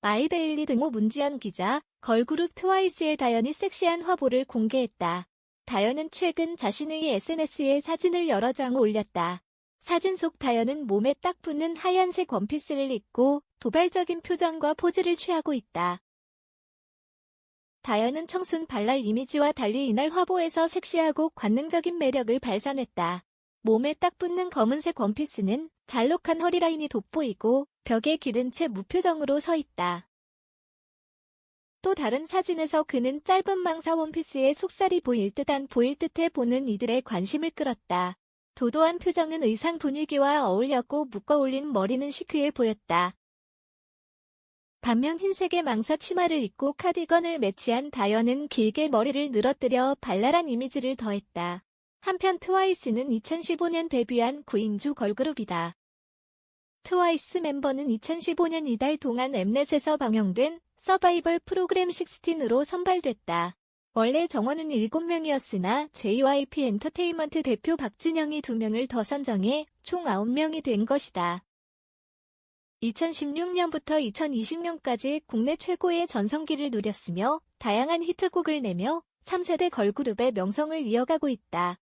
마이데일리 등호 문지연 기자, 걸그룹 트와이스의 다현이 섹시한 화보를 공개했다. 다현은 최근 자신의 SNS에 사진을 여러 장 올렸다. 사진 속 다현은 몸에 딱 붙는 하얀색 원피스를 입고 도발적인 표정과 포즈를 취하고 있다. 다현은 청순 발랄 이미지와 달리 이날 화보에서 섹시하고 관능적인 매력을 발산했다. 몸에 딱 붙는 검은색 원피스는 잘록한 허리라인이 돋보이고 벽에 기른 채 무표정으로 서 있다. 또 다른 사진에서 그는 짧은 망사 원피스에 속살이 보일 듯한 보일 듯해 보는 이들의 관심을 끌었다. 도도한 표정은 의상 분위기와 어울렸고 묶어 올린 머리는 시크해 보였다. 반면 흰색의 망사 치마를 입고 카디건을 매치한 다현은 길게 머리를 늘어뜨려 발랄한 이미지를 더했다. 한편 트와이스는 2015년 데뷔한 9인조 걸그룹이다. 트와이스 멤버는 2015년 이달 동안 엠넷에서 방영된 서바이벌 프로그램 16으로 선발됐다. 원래 정원은 7명이었으나 JYP 엔터테인먼트 대표 박진영이 2명을 더 선정해 총 9명이 된 것이다. 2016년부터 2020년까지 국내 최고의 전성기를 누렸으며 다양한 히트곡을 내며 3세대 걸그룹의 명성을 이어가고 있다.